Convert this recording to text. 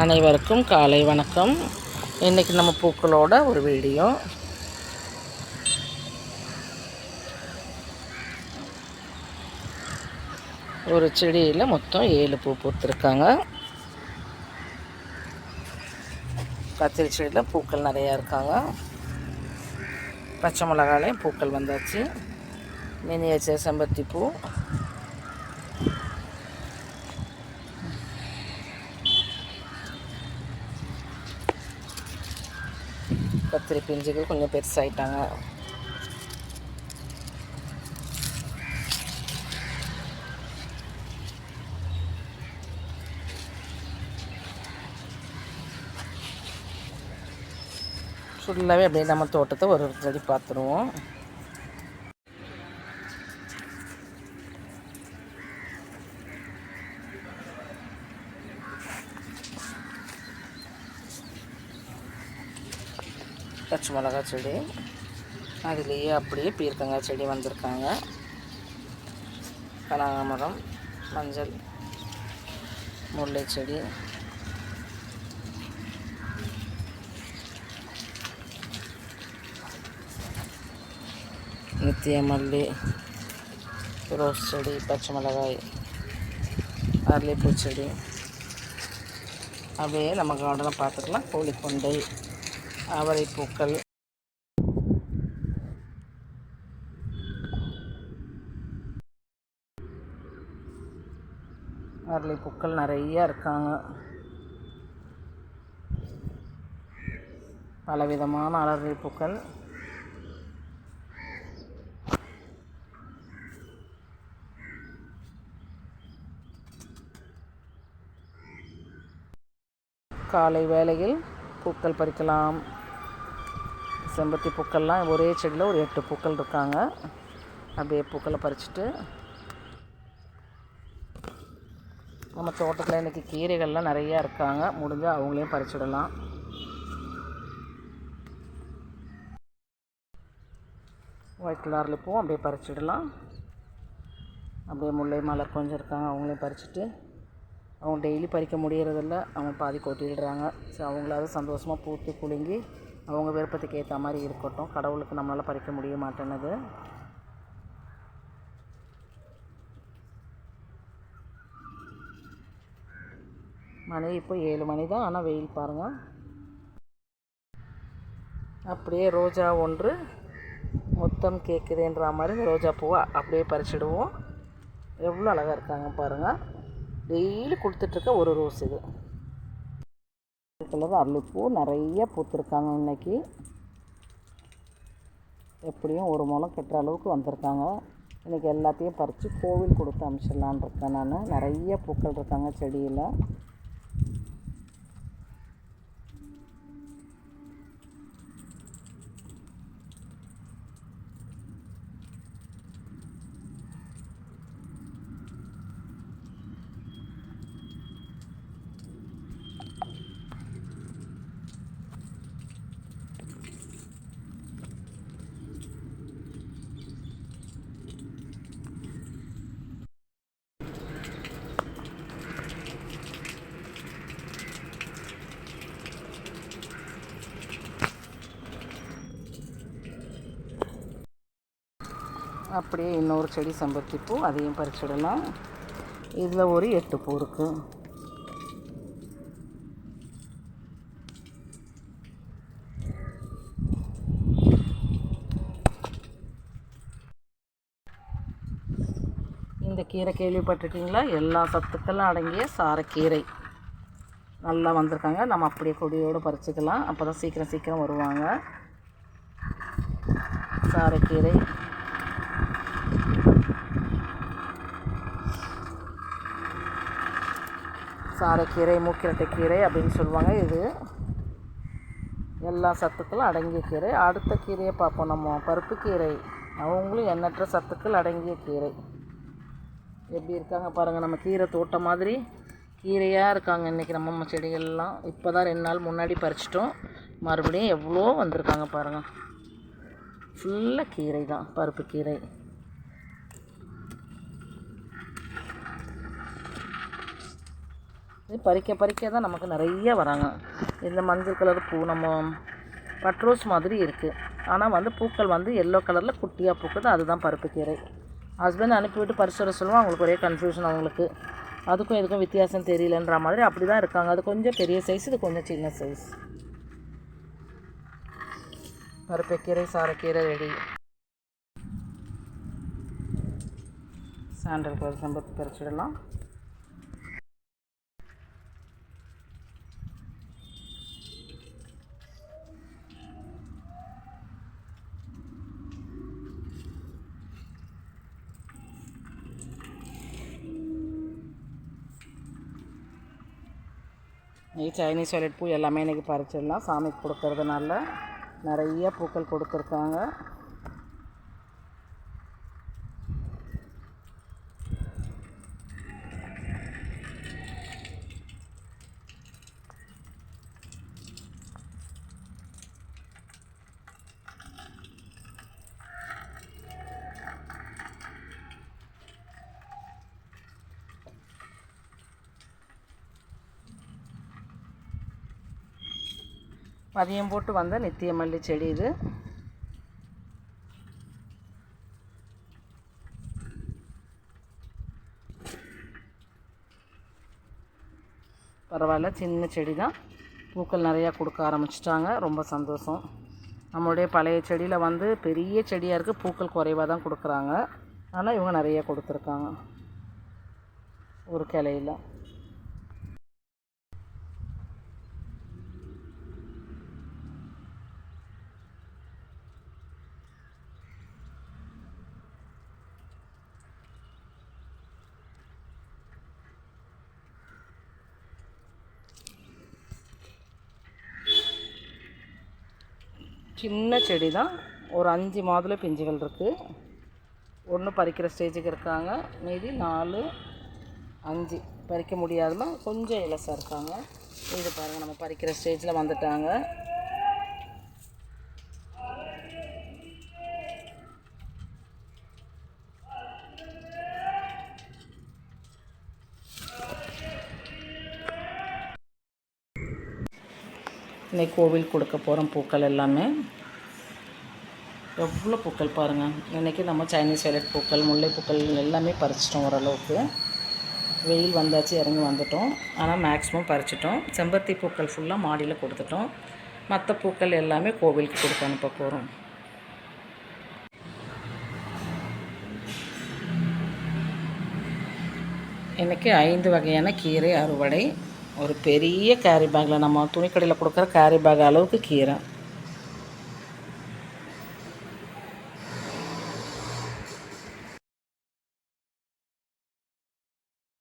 அனைவருக்கும் காலை வணக்கம். இன்றைக்கி நம்ம பூக்களோட ஒரு வீடியோ. ஒரு செடியில் மொத்தம் ஏழு பூ பூத்துருக்காங்க. கத்திரி செடியில் பூக்கள் நிறையா இருக்காங்க. பச்சை மிளகாலையும் பூக்கள் வந்தாச்சு. மினியேச்சர் செம்பருத்தி பூ. கத்திரி பிஞ்சுகள் கொஞ்சம் பெருசாகிட்டாங்க ஃபுல்லாகவே அப்படியே நம்ம தோட்டத்தை ஒரு ஒரு செடி பார்த்துருவோம் பச்சை மிளகா செடி. அதுலேயே அப்படியே பீர்க்கங்காய் செடி வந்திருக்காங்க. கனகாமரம் மஞ்சள் முல்லை செடி. நித்திய மல்லி ரோஸ் செடி பச்சை மிளகாய் அரளிப்பூ செடி. அப்படியே நம்ம கார்டனை பார்த்துக்கலாம். கோழிக்கொண்டை. அவரை பூக்கள் நிறையா பூக்கள் இருக்காங்க. பலவிதமான அரளி பூக்கள் காலை வேளையில் பூக்கள் பறிக்கலாம். செம்பருத்தி பூக்கள்லாம் ஒரே செடியில் ஒரு எட்டு பூக்கள் இருக்காங்க. அப்படியே பூக்களை பறிச்சுட்டு நம்ம தோட்டத்தில் இன்றைக்கி கீரைகள்லாம் நிறையா இருக்காங்க. முடிஞ்சால் அவங்களையும் பறிச்சிடலாம். ஒயிட் கலரில் பூவும் அப்படியே பறிச்சிடலாம். அப்படியே முல்லை மலர் கொஞ்சம் இருக்காங்க அவங்களையும் பறிச்சுட்டு அவங்க டெய்லி பறிக்க முடியறதில்ல. அவங்க பாதி கொட்டிடுறாங்க. ஸோ அவங்களாவது சந்தோஷமாக பூத்து குலுங்கி அவங்க விருப்பத்துக்கு ஏற்ற மாதிரி இருக்கட்டும். கடவுளுக்கு நம்மளால் பறிக்க முடிய மாட்டேன்னது. மணி இப்போ ஏழு மணி தான் ஆனால் வெயில் பாருங்கள் அப்படியே ரோஜா ஒன்று மொத்தம் கேட்குதுன்ற மாதிரி இந்த ரோஜா பூவை அப்படியே பறிச்சிடுவோம். எவ்வளோ அழகாக இருக்காங்க பாருங்கள் டெய்லி கொடுத்துட்ருக்க ஒரு ரோஸ் இது. கலர் அரளிப்பூ நிறைய பூத்துருக்காங்க இன்றைக்கி எப்படியும் ஒரு முளம் கட்டுற அளவுக்கு வந்திருக்காங்க. இன்றைக்கி எல்லாத்தையும் பறித்து கோவில் கொடுத்து அனுப்பிச்சிடலான் இருக்கேன் நான். நிறைய பூக்கள் இருக்காங்க செடியில். அப்படியே இன்னொரு செடி செம்பருத்தி பூ அதையும் பறிச்சிடலாம். இதில் ஒரு எட்டு பூ இருக்குது இந்த கீரை கேள்விப்பட்டிருக்கீங்களா? எல்லா சத்துக்களும் அடங்கிய சாரக்கீரை. நல்லா வந்திருக்காங்க. நம்ம அப்படியே கொடியோடு பறிச்சுக்கலாம். அப்போ தான் சீக்கிரம் சீக்கிரம் வருவாங்க. சாரக்கீரை. சாரக்கீரை மூக்கிரட்டை கீரை அப்படின்னு சொல்லுவாங்க. இது எல்லா சத்துக்களும் அடங்கிய கீரை. அடுத்த கீரையை பார்ப்போம். நம்ம பருப்பு கீரை. அவங்களும் எண்ணற்ற சத்துக்கள் அடங்கிய கீரை. எப்படி இருக்காங்க பாருங்கள் நம்ம கீரை தோட்டம் மாதிரி கீரையாக இருக்காங்க இன்றைக்கி நம்ம செடிகள்லாம். இப்போ தான் ரெண்டு நாள் முன்னாடி பறிச்சிட்டோம். மறுபடியும் எவ்வளோ வந்திருக்காங்க பாருங்கள் ஃபுல்லாக கீரை தான் பருப்பு கீரை. இது பறிக்க பறிக்க தான் நமக்கு நிறைய வராங்க. இந்த மஞ்சள் கலர் பூ நம்ம பட்ரோஸ் மாதிரி இருக்குது ஆனால் வந்து பூக்கள் வந்து எல்லோ கலரில் குட்டியாக பூக்குது. அதுதான் பருப்பு கீரை. ஹஸ்பண்ட் அனுப்பிவிட்டு பறிச்சு வர சொல்லுவோம் அவங்களுக்கு ஒரே கன்ஃபியூஷன் அவங்களுக்கு. அதுக்கும் இதுக்கும் வித்தியாசம் தெரியலன்ற மாதிரி அப்படி தான் இருக்காங்க. அது கொஞ்சம் பெரிய சைஸ் இது கொஞ்சம் சின்ன சைஸ் பருப்பைக்கீரை சாரக்கீரை ரெடி சாண்டல் கலர் சம்பத்து பறிச்சிடலாம். சைனீஸ் வாலெட் பூ எல்லாமே இன்றைக்கி பறிச்சிடலாம். சாமிக்கு கொடுக்கறதுனால நிறைய பூக்கள் கொடுத்துருக்காங்க. பதியம் போட்டு வந்த நித்திய மல்லி செடி இது. பரவாயில்ல சின்ன செடி தான் பூக்கள் நிறையா கொடுக்க ஆரம்பிச்சிட்டாங்க. ரொம்ப சந்தோஷம். நம்மளுடைய பழைய செடியில் வந்து பெரிய செடியாக இருக்குது பூக்கள் குறைவாக தான் கொடுக்குறாங்க. ஆனால் இவங்க நிறைய கொடுத்துருக்காங்க. ஒரு கிளையில். சின்ன செடி தான். ஒரு அஞ்சு மாதுளை பிஞ்சுகள் இருக்குது ஒன்று பறிக்கிற ஸ்டேஜுக்கு இருக்காங்க. மீதி நாலு அஞ்சு. பறிக்க முடியாதுமா கொஞ்சம் இலசாக இருக்காங்க. இது பாருங்கள் நம்ம பறிக்கிற ஸ்டேஜில் வந்துட்டாங்க. இந்த கோவில் கொடுக்க போகிறோம் பூக்கள் எல்லாமே. எவ்வளோ பூக்கள் பாருங்கள் இன்றைக்கி நம்ம சைனீஸ் வயலட் பூக்கள் முல்லை பூக்கள் எல்லாமே பறிச்சிட்டோம் ஓரளவுக்கு. வெயில் வந்தாச்சு இறங்கி வந்துட்டோம். ஆனால் மேக்ஸிமம் பறிச்சிட்டோம். செம்பருத்தி பூக்கள் ஃபுல்லாக மாடியில் கொடுத்துட்டோம். மற்ற பூக்கள் எல்லாமே கோவிலுக்கு கொடுத்து அனுப்ப போகிறோம். இன்றைக்கி ஐந்து வகையான கீரை அறுவடை. ஒரு பெரிய கேரி பேக்கில் நம்ம துணிக்கடையில் கொடுக்குற கேரி பேக் அளவுக்கு கீரை.